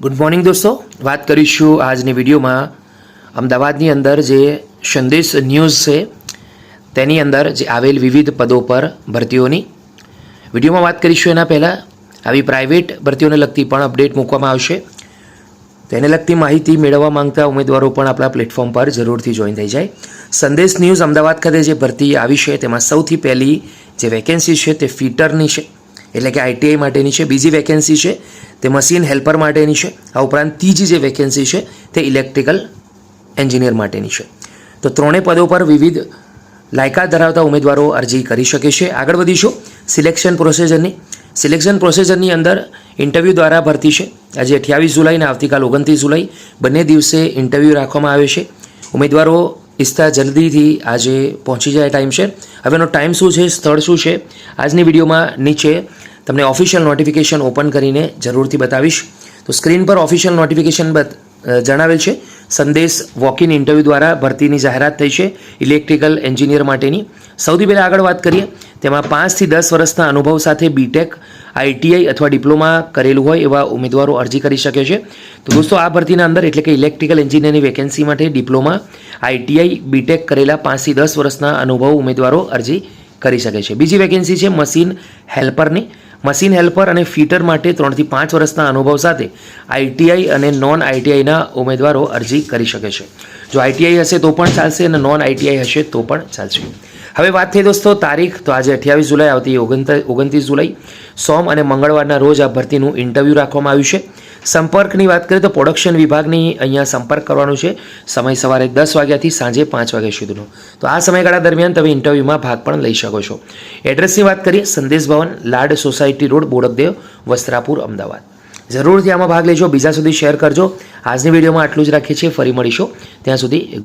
Good morning દોસ્તો. વાત કરીશું આજની વિડીયોમાં અમદાવાદની અંદર જે સંદેશ ન્યૂઝ છે, તેની અંદર જે આવેલ વિવિધ પદો પર ભરતીઓની વિડીયોમાં વાત કરીશું. એના પહેલાં આવી પ્રાઇવેટ ભરતીઓને લગતી પણ અપડેટ મૂકવામાં આવશે. તેને લગતી માહિતી મેળવવા માંગતા ઉમેદવારો પણ આપણા પ્લેટફોર્મ પર જરૂરથી જોઈન થઈ જાય. સંદેશ ન્યૂઝ અમદાવાદ ખાતે જે ભરતી આવી છે, તેમાં સૌથી પહેલી જે વેકેન્સી છે, તે ફિટરની છે. એટલે કે આઈટીઆઈ માટેની છે, બીજી વેકેન્સી છે, તે મશીન હેલ્પર માટેની છે, આ ઉપરાંત ત્રીજી જે વેકેન્સી છે, તે ઇલેક્ટ્રિકલ એન્જિનિયર માટેની છે. તો ત્રણેય પદો પર વિવિધ લાયકાત ધરાવતા ઉમેદવારો અરજી કરી શકે છે. આગળ વધીશું. સિલેક્શન પ્રોસેસરની સિલેક્શન પ્રોસેસરની અંદર ઇન્ટરવ્યૂ દ્વારા ભરતી છે. આજે અઠ્યાવીસ જુલાઈ અને આવતીકાલ ઓગણત્રીસ જુલાઈ બંને દિવસે ઇન્ટરવ્યૂ રાખવામાં આવે છે. ઉમેદવારો ઈચ્છતા જલ્દીથી આજે પહોંચી જાય ટાઈમ છે. હવેનો ટાઈમ શું છે, સ્થળ શું છે, આજની વિડીયોમાં નીચે તમને ઓફિશિયલ નોટિફિકેશન ઓપન કરીને જરૂરથી બતાવીશ. તો સ્ક્રીન પર ઓફિશિયલ નોટિફિકેશન જણાવેલ છે. સંદેશ વોક ઇન ઇન્ટરવ્યૂ દ્વારા ભરતીની જાહેરાત થઈ છે ઇલેક્ટ્રિકલ એન્જિનિયર માટેની. સૌથી પહેલાં આગળ વાત કરીએ. તેમાં પાંચથી દસ વર્ષના અનુભવ સાથે બીટેક આઈટીઆઈ અથવા ડિપ્લોમા કરેલું હોય એવા ઉમેદવારો અરજી કરી શકે છે. તો દોસ્તો, આ ભરતીના અંદર એટલે કે ઇલેક્ટ્રિકલ એન્જિનિયરની વેકેન્સી માટે ડિપ્લોમા, આઈટીઆઈ બીટેક કરેલા પાંચથી દસ વર્ષના અનુભવ ઉમેદવારો અરજી કરી શકે છે. બીજી વેકેન્સી છે મશીન હેલ્પરની. મશીન હેલ્પર અને ફીટર માટે ત્રણથી પાંચ વર્ષના અનુભવ સાથે આઈટીઆઈ અને નોન આઈટીઆઈના ઉમેદવારો અરજી કરી શકે છે. જો આઈટીઆઈ હશે તો પણ ચાલશે અને નોન આઈટીઆઈ હશે તો પણ ચાલશે. હવે વાત થઈ દોસ્તો તારીખ. તો આજે અઠ્યાવીસ જુલાઈ આવતી ઓગણત્રીસ જુલાઈ. સોમ અને મંગળવારના રોજ આ ભરતીનું ઇન્ટરવ્યૂ રાખવામાં આવ્યું છે. સંપર્કની વાત કરીએ તો પ્રોડક્શન વિભાગની અહીંયા સંપર્ક કરવાનો છે. સમય સવારે દસ વાગ્યાથી સાંજે પાંચ વાગ્યા સુધીનો. તો આ સમયગાળા દરમિયાન તમે ઇન્ટરવ્યૂમાં ભાગ પણ લઈ શકો છો. એડ્રેસની વાત કરીએ, સંદેશ ભવન, લાડ સોસાયટી રોડ, બોડકદેવ, વસ્ત્રાપુર, અમદાવાદ. જરૂરથી આમાં ભાગ લેજો, બીજા સુધી શેર કરજો. આજની વિડીયોમાં આટલું જ રાખીએ છીએ. ફરી મળીશું. ત્યાં સુધી